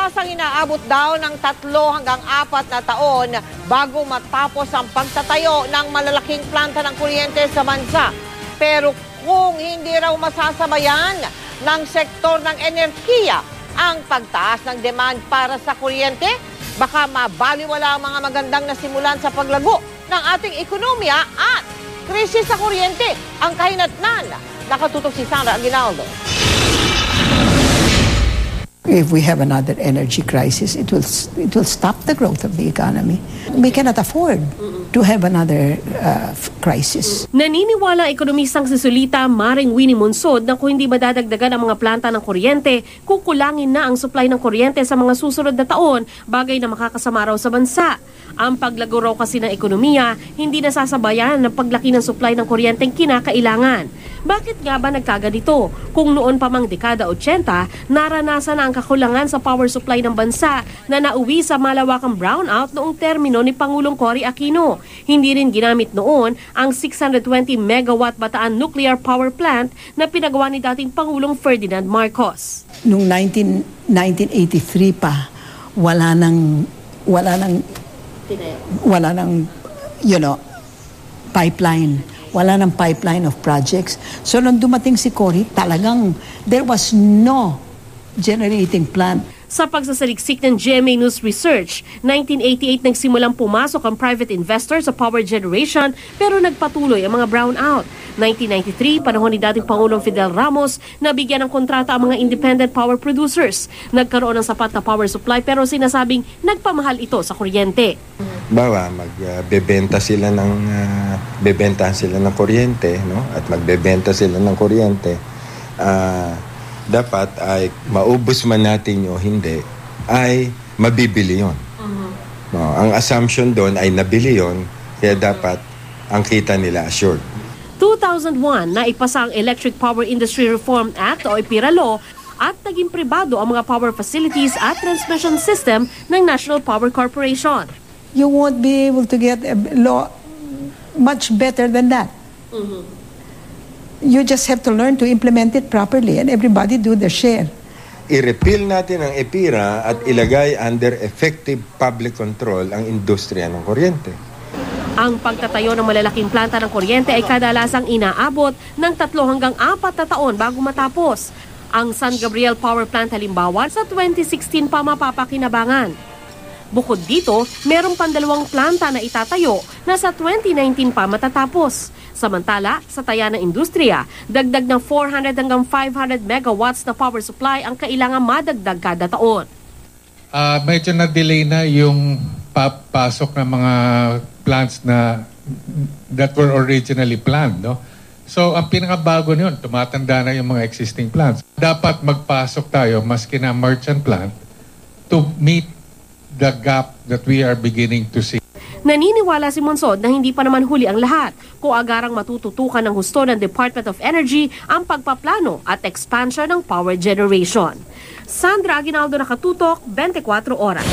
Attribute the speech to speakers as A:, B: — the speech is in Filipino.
A: Kadalasang inaabot daw ng tatlo hanggang apat na taon bago matapos ang pagtatayo ng malalaking planta ng kuryente sa bansa. Pero kung hindi raw masasabayan ng sektor ng enerhiya ang pagtaas ng demand para sa kuryente, baka mabaliwala ang mga magandang nasimulan sa paglago ng ating ekonomiya at krisis sa kuryente ang kahinatnan. Nakatutok si Sandra Aguinaldo.
B: If we have another energy crisis, it will it will stop the growth of the economy. We cannot afford to have another uh, crisis.
C: Naniniwala ang ekonomistang sisulita Maring Winnie Monsod na kung hindi madadagdagan ang mga planta ng kuryente, kukulangin na ang supply ng kuryente sa mga susunod na taon, bagay na makakasama raw sa bansa. Ang paglago raw kasi ng ekonomiya, hindi nasasabayan ng paglaki ng supply ng kuryenteng kinakailangan. Bakit nga ba nagkaganito? Kung noon pa mang dekada 80, naranasan na ang kakulangan sa power supply ng bansa na nauwi sa malawakang brownout noong termino ni Pangulong Cory Aquino. Hindi rin ginamit noon ang 620 megawatt Bataan Nuclear Power Plant na pinagawa ni dating Pangulong Ferdinand Marcos.
B: Noong 19, 1983 pa, wala nang wala nang wala nang you know pipeline wala nang pipeline of projects. So nung dumating si Cory talagang there was no generating plant
C: Sa pagsasaliksik ng GMA News Research, 1988 nagsimulang pumasok ang private investor sa power generation pero nagpatuloy ang mga brownout. 1993, panahon ni dating Pangulong Fidel Ramos, nabigyan ng kontrata ang mga independent power producers. Nagkaroon ng sapat na power supply pero sinasabing nagpamahal ito sa kuryente.
D: Bawa, magbebenta sila ng ah, bebentahan sila ng kuryente, no? At magbebenta sila ng kuryente. Ah, dapat ay maubos man natin o hindi, ay mabibili yon. No, ang assumption doon ay nabili yon, kaya dapat ang kita nila assured.
C: 2001 na ipasa ang Electric Power Industry Reform Act o IPIRA Law at naging pribado ang mga power facilities at transmission system ng National Power Corporation.
B: you won't be able to get a law much better than that you just have to learn to implement it properly and everybody do their share
D: I-repeal natin ang EPIRA at ilagay under effective public control ang industriya ng kuryente.
C: Ang pagtatayo ng malalaking planta ng kuryente ay kadalasang inaabot ng tatlo hanggang apat na taon bago matapos. Ang San Gabriel Power Plant halimbawa sa 2016 pa mapapakinabangan. Bukod dito, merong pandalawang planta na itatayo na sa 2019 pa matatapos. Samantala, sa taya ng industriya, dagdag ng 400 hanggang 500 megawatts na power supply ang kailangan madagdag kada taon.
E: Ah, medyo na-delay na yung papasok ng mga plants na that were originally planned, no? So, ang pinakabago niyon, tumatanda na yung mga existing plants. Dapat magpasok tayo, maski na merchant plant, to meet the gap that we are beginning to see.
C: Naniniwala si Monsod na hindi pa naman huli ang lahat kung agarang matututukan ng husto ng Department of Energy ang pagpaplano at expansion ng power generation. Sandra Aguinaldo nakatutok, 24 oras.